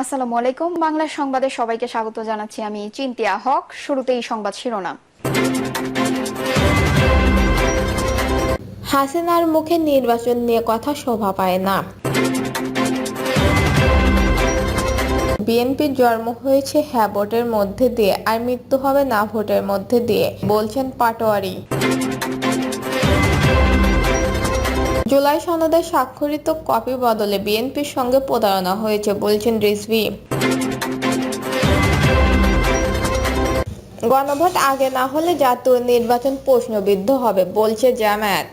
আসসালামু আলাইকুম। বাংলা সংবাদে সবাইকে স্বাগত জানাচ্ছি আমি চিন্তিয়া হক। শুরুতেই সংবাদ শিরোনাম। হাসিনার মুখে নির্বাচন নিয়ে কথা শোভা পায় না। বিএনপির জন্ম হয়েছে হ্যাঁ ভোটের মধ্যে দিয়ে, আর মৃত্যু হবে না, ভোটের মধ্যে দিয়ে, বলছেন পাটোয়ারি। জুলাই সনদে স্বাক্ষরিত কপি বদলে বিএনপির সঙ্গে প্রতারণা হয়েছে, বলছেন রিজভি। গণভোট আগে না হলে জাতীয় নির্বাচন প্রশ্নবিদ্ধ হবে, বলছে জামায়াত।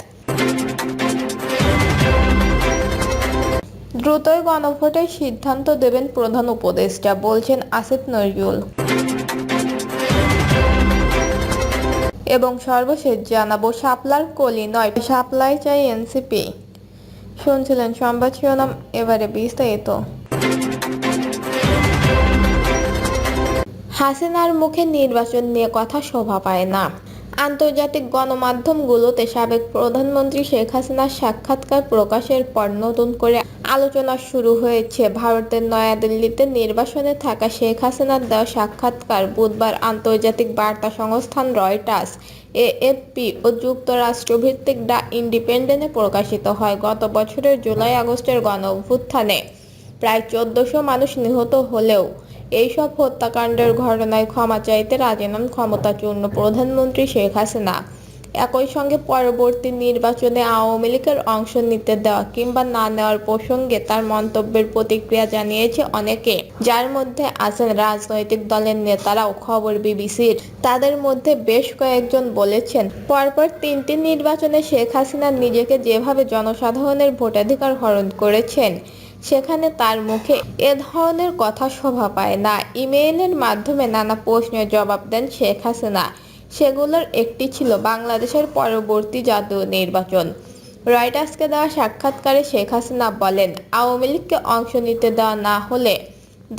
দ্রুতই গণভোটের সিদ্ধান্ত দেবেন প্রধান উপদেষ্টা, বলছেন আসিফ নজরুল। এবং সর্বশেষ জানাব শাপলার কলি নয়। শাপলাই চাই এনসিপি শুনছিলেন সংবাদ শিরোনাম, এবারে বিস্তারিত। হাসিনার মুখে নির্বাচন নিয়ে কথা শোভা পায় না। আন্তর্জাতিক গণমাধ্যমগুলোতে সাবেক প্রধানমন্ত্রী শেখ হাসিনার সাক্ষাৎকার প্রকাশের পর নতুন করে আলোচনা শুরু হয়েছে। ভারতের নয়াদিল্লিতে নির্বাসনে থাকা শেখ হাসিনার দেওয়া সাক্ষাৎকার বুধবার আন্তর্জাতিক বার্তা সংস্থান রয়টার্স, এএফপি ও যুক্তরাষ্ট্রভিত্তিক দ্য ইন্ডিপেন্ডেন্টে প্রকাশিত হয় গত বছরের জুলাই আগস্টের গণ অভ্যুত্থানে প্রায় চোদ্দশো মানুষ নিহত হলেও এইসব হত্যাকাণ্ডের ঘটনায় ক্ষমা চাইতে রাজি নন ক্ষমতাচূর্ণ প্রধানমন্ত্রী শেখ হাসিনা। একই সঙ্গে পরবর্তী নির্বাচনে আওয়ামী লীগের অংশ নিতে দেওয়া কিংবা না নেওয়ার প্রসঙ্গে তার মন্তব্যের প্রতিক্রিয়া জানিয়েছে অনেকে, যার মধ্যে আছেন রাজনৈতিক দলের নেতারাও, খবর বিবিসির। তাদের মধ্যে বেশ কয়েকজন বলেছেন, পরপর তিনটি নির্বাচনে শেখ হাসিনা নিজেকে যেভাবে জনসাধারণের ভোটাধিকার হরণ করেছেন, সেখানে তার মুখে এ ধরনের কথা শোভা পায় না। ইমেইলের মাধ্যমে নানা প্রশ্নের জবাব দেন শেখ হাসিনা। সেগুলোর একটি ছিল বাংলাদেশের পরবর্তী জাতীয় নির্বাচন। রয়টার্সকে দেওয়া সাক্ষাৎকারে শেখ হাসিনা বলেন, আওয়ামী লীগকে অংশ নিতে দেওয়া না হলে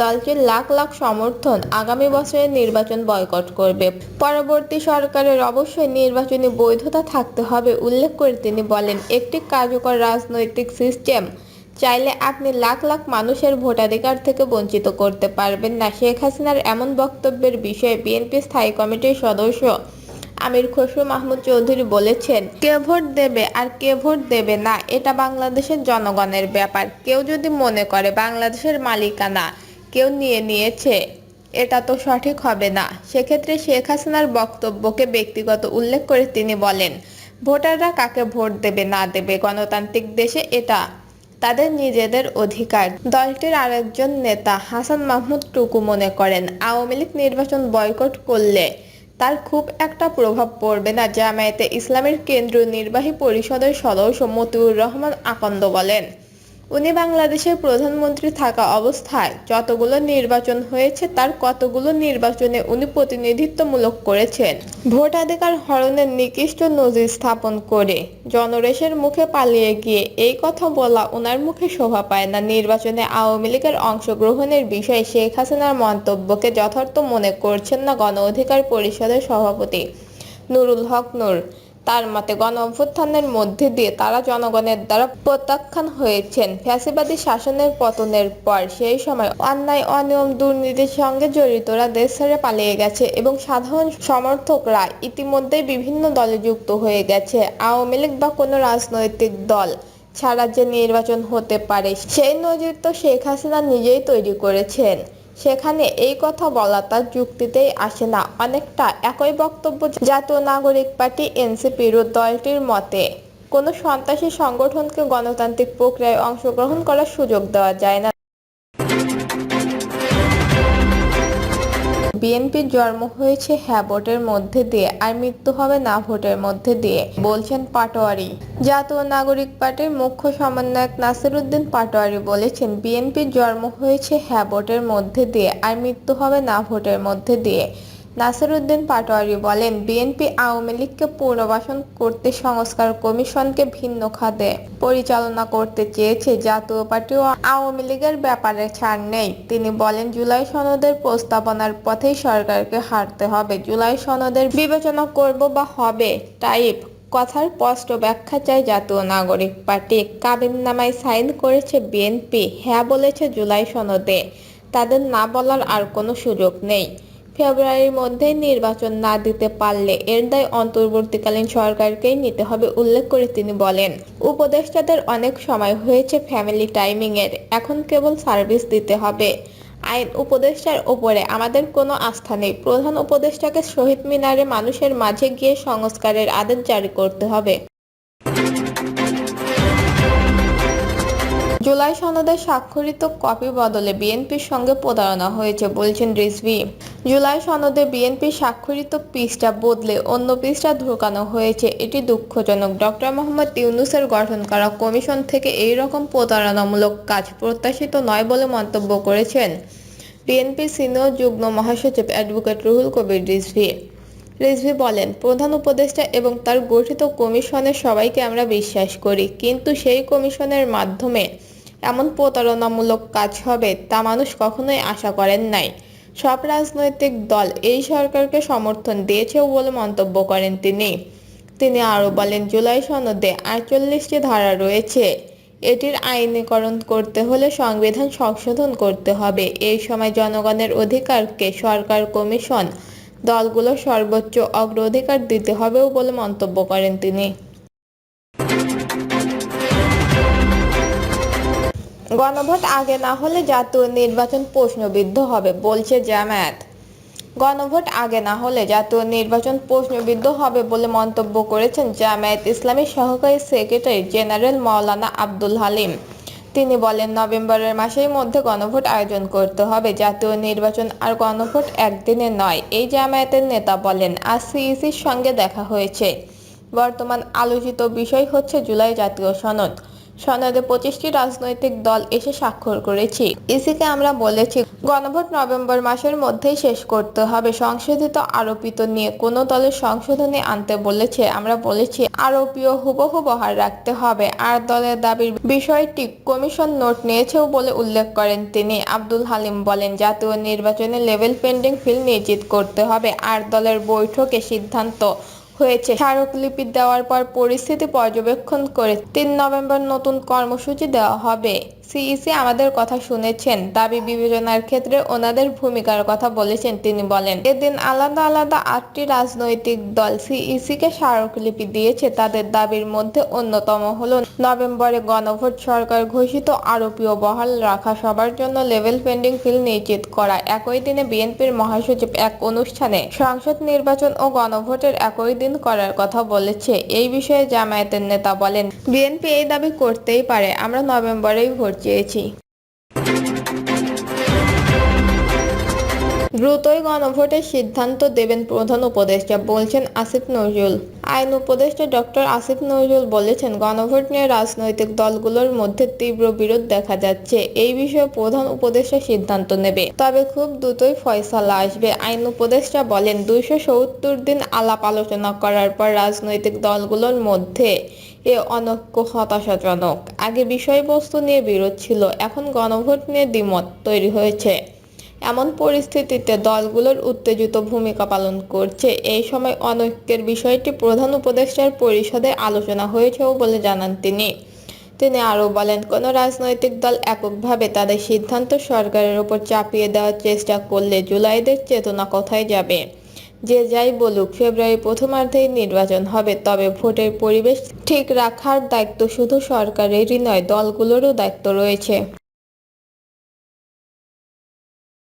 দলটির লাখ লাখ সমর্থন আগামী বছরের নির্বাচন বয়কট করবে। পরবর্তী সরকারের অবশ্যই নির্বাচনী বৈধতা থাকতে হবে, উল্লেখ করে তিনি বলেন। একটি কার্যকর রাজনৈতিক সিস্টেম চাইলে আপনি লাখ লাখ মানুষের ভোটাধিকার থেকে বঞ্চিত করতে পারবেন না। শেখ হাসিনার এমন বক্তব্যের বিষয়ে বিএনপি স্থায়ী কমিটির সদস্য আমির খসরু মাহমুদ চৌধুরী বলেছেন, কে ভোট দেবে আর কে ভোট দেবে না, এটা বাংলাদেশের জনগণের ব্যাপার। কেউ যদি মনে করে বাংলাদেশের মালিকানা কেউ নিয়ে নিয়েছে, এটা তো সঠিক হবে না। সেক্ষেত্রে শেখ হাসিনার বক্তব্যকে ব্যক্তিগত উল্লেখ করে তিনি বলেন, ভোটাররা কাকে ভোট দেবে না দেবে? গণতান্ত্রিক দেশে এটা তাদের নিজেদের অধিকার। দলটির আরেকজন নেতা হাসান মাহমুদ টুকু মনে করেন, আওয়ামী লীগ নির্বাচন বয়কট করলে তার খুব একটা প্রভাব পড়বে না, জামায়াতে ইসলামের কেন্দ্রীয় নির্বাহী পরিষদের সদস্য মতিউর রহমান আকন্দ বলেন। উনি বাংলাদেশের প্রধানমন্ত্রী থাকা অবস্থায় যতগুলো নির্বাচন হয়েছে, তার কতগুলো নির্বাচনে উনি প্রতিনিধিত্বমূলক করেছেন। ভোটাধিকার হরণের নিকৃষ্ট নজির স্থাপন করে জনরেশের মুখে পালিয়ে গিয়ে এই কথা বলা ওনার মুখে শোভা পায় না। নির্বাচনে আওয়ামী লীগের অংশগ্রহণের বিষয়ে শেখ হাসিনার মন্তব্যকে যথার্থ মনে করছেন না গণ অধিকার পরিষদের সভাপতি নুরুল হক নূর। তার মতে গণ অভ্যুত্থানের মধ্যে দিয়ে তারা জনগণের দ্বারা প্রত্যাখ্যান হয়েছেন। ফ্যাসিবাদী শাসনের পতনের পর সেই সময় অন্যায়, অনিয়ম, দুর্নীতির সঙ্গে জড়িতরা দেশ ছেড়ে পালিয়ে গেছে এবং সাধারণ সমর্থকরা ইতিমধ্যেই বিভিন্ন দলে যুক্ত হয়ে গেছে। আওয়ামী লীগ বা কোনো রাজনৈতিক দল ছাড়া যে নির্বাচন হতে পারে, সেই নজির তো শেখ হাসিনা নিজেই তৈরি করেছেন। সেখানে এই কথা বলা তার যুক্তিতেই আসে না। অনেকটা একই বক্তব্য জাতীয় নাগরিক পার্টি এনসিপির দলটির মতে, কোনো সন্ত্রাসী সংগঠনকে গণতান্ত্রিক প্রক্রিয়ায় অংশগ্রহণ করার সুযোগ দেওয়া যায় না। বিএনপির জন্ম হয়েছে হ্যাঁ ভোটের মধ্যে দিয়ে আর মৃত্যু হবে না ভোটের মধ্যে দিয়ে, বলছেন পাটোয়ারি। জাতীয় নাগরিক পার্টির মুখ্য সমন্বয়ক নাসিরুদ্দিন পাটোয়ারি বলেছেন, বিএনপির জন্ম হয়েছে হ্যাঁ ভোটের মধ্যে দিয়ে আর মৃত্যু হবে না ভোটের মধ্যে দিয়ে। নাসিরুদ্দিন পাটোয়ারি বলেন, বিএনপি আওয়ামী লীগকে পুনর্বাসন করতে সংস্কার কমিশনকে ভিন্ন খাতে পরিচালনা করতে চেয়েছে। জাতীয় পার্টি ও আওয়ামী লীগের ব্যাপারে ছাড় নেই। তিনি বলেন, জুলাই সনদের প্রস্তাবনার পথেই সরকারকে হারতে হবে। জুলাই সনদের বিবেচনা করব বা হবে টাইপ কথার স্পষ্ট ব্যাখ্যা চাই জাতীয় নাগরিক পার্টি। কাবিননামায় সাইন করেছে বিএনপি। হ্যাঁ বলেছে জুলাই সনদে। তাদের না বলার আর কোনো সুযোগ নেই। ফেব্রুয়ারির মধ্যেই নির্বাচন না দিতে পারলে এর দায় অন্তর্বর্তীকালীন সরকারকেই নিতে হবে উল্লেখ করে তিনি বলেন। উপদেষ্টাদের অনেক সময় হয়েছে ফ্যামিলি টাইমিং এর এখন কেবল সার্ভিস দিতে হবে। আইন উপদেষ্টার ওপরে আমাদের কোনো আস্থা নেই। প্রধান উপদেষ্টাকে শহীদ মিনারে মানুষের মাঝে গিয়ে সংস্কারের আদেশ জারি করতে হবে। জুলাই সনদে স্বাক্ষরিত কপি বদলে বিএনপির সঙ্গে প্রতারণা হয়েছে বলছেন রিজভি। জুলাই সনদে বিএনপি স্বাক্ষরিত পিসটা বদলে অন্য পিসটা ঢোকানো হয়েছে। এটি দুঃখজনক। ডক্টর মোহাম্মদ ইউনুসের গঠন করা কমিশন থেকে এই রকম প্রতারণামূলক কাজ প্রত্যাশিত নয় বলে মন্তব্য করেছেন বিএনপি সিনিয়র যুগ্ম মহাসচিব অ্যাডভোকেট রুহুল কবির রিজভি। রিজভি বলেন, প্রধান উপদেষ্টা এবং তার গঠিত কমিশনের সবাইকে আমরা বিশ্বাস করি, কিন্তু সেই কমিশনের মাধ্যমে এমন প্রতারণামূলক কাজ হবে তা মানুষ কখনোই আশা করেন নাই। সব রাজনৈতিক দল এই সরকারকে সমর্থন দিয়েছেও বলে মন্তব্য করেন তিনি। তিনি আরও বলেন, জুলাই সনদে আটচল্লিশটি ধারা রয়েছে। এটির আইনীকরণ করতে হলে সংবিধান সংশোধন করতে হবে। এই সময় জনগণের অধিকারকে সরকার কমিশন দলগুলো সর্বোচ্চ অগ্রাধিকার দিতে হবেও বলে মন্তব্য করেন তিনি। গণভোট আগে না হলে জাতীয় নির্বাচন প্রশ্নবিদ্ধ হবে, বলছে জামায়াত। গণভোট আগে না হলে জাতীয় নির্বাচন প্রশ্নবিদ্ধ হবে বলে মন্তব্য করেছেন জামায়াত ইসলামীর সহকারী সেক্রেটারি জেনারেল মাওলানা আব্দুল হালিম। তিনি বলেন, নভেম্বরের মাসের মধ্যে গণভোট আয়োজন করতে হবে, জাতীয় নির্বাচন আর গণভোট একদিনে নয়, এই জামায়াতের নেতা বলেন। আজ সিইসির সঙ্গে দেখা হয়েছে। বর্তমান আলোচিত বিষয় হচ্ছে জুলাই জাতীয় সনদ। সনদে পঁচিশটি রাজনৈতিক দল এসে স্বাক্ষর করেছি। ইসিকে আমরা বলেছি, গণভোট নভেম্বর মাসের মধ্যেই শেষ করতে হবে। সংশোধিত আরোপিত নিয়ে কোনো দলের সংশোধনী আনতে বলেছে। আমরা বলেছি আরোপীয় হুবহু বহাল রাখতে হবে। আর দলের দাবির বিষয়টি কমিশন নোট নিয়েছেও বলে উল্লেখ করেন তিনি। আব্দুল হালিম বলেন, জাতীয় নির্বাচনে লেভেল পেন্ডিং ফিল নিশ্চিত করতে হবে। আর দলের বৈঠকে সিদ্ধান্ত হয়েছে। স্মারকলিপি দেওয়ার পর পরিস্থিতি পর্যবেক্ষণ করে তিন নভেম্বর নতুন কর্মসূচি দেওয়া হবে। সিইসি আমাদের কথা শুনেছেন, দাবি বিবেচনার ক্ষেত্রে ওনাদের ভূমিকার কথা বলেছেন তিনি বলেন। এদিন আলাদা আলাদা আটটি রাজনৈতিক দল সিইসিকে স্মারকলিপি দিয়েছে, তাদের দাবির মধ্যে অন্যতম হলো নভেম্বরে গণভোট সরকার ঘোষিত আরোপীয় বহাল রাখা সবার জন্য লেভেল পেন্ডিং ফিল নিশ্চিত করা। একই দিনে বিএনপির মহাসচিব এক অনুষ্ঠানে সংসদ নির্বাচন ও গণভোটের একই দিন করার কথা বলেছে। এই বিষয়ে জামায়াতের নেতা বলেন, বিএনপি এই দাবি করতেই পারে, আমরা নভেম্বরেই ভোট চেয়েছি দ্রুতই গণভোটের সিদ্ধান্ত দেবেন প্রধান উপদেষ্টা, বলছেন আসিফ নজরুল। আইন উপদেষ্টা ডক্টর আসিফ নজরুল বলেছেন, গণভোট নিয়ে রাজনৈতিক দলগুলোর মধ্যে তীব্র বিরোধ দেখা যাচ্ছে। এই বিষয়ে প্রধান উপদেষ্টা সিদ্ধান্ত নেবে। তবে খুব দ্রুতই ফয়সালা আসবে। আইন উপদেষ্টা বলেন, দুইশো সত্তর দিন আলাপ আলোচনা করার পর রাজনৈতিক দলগুলোর মধ্যে এ অনৈক্য হতাশাজনক। আগে বিষয়বস্তু নিয়ে বিরোধ ছিল, এখন গণভোট নিয়ে দ্বিমত তৈরি হয়েছে। এমন পরিস্থিতিতে দলগুলোর উত্তেজিত ভূমিকা পালন করছে। এই সময় অনৈক্যের বিষয়টি প্রধান উপদেষ্টার পরিষদে আলোচনা হয়েছেও বলে জানান তিনি। তিনি আরও বলেন, কোনো রাজনৈতিক দল এককভাবে তাদের সিদ্ধান্ত সরকারের ওপর চাপিয়ে দেওয়ার চেষ্টা করলে জুলাইদের চেতনা কোথায় যাবে? যে যাই বলুক ফেব্রুয়ারি প্রথমার্ধেই নির্বাচন হবে, তবে ভোটের পরিবেশ ঠিক রাখার দায়িত্ব শুধু সরকারেরই নয়, দলগুলোরও দায়িত্ব রয়েছে।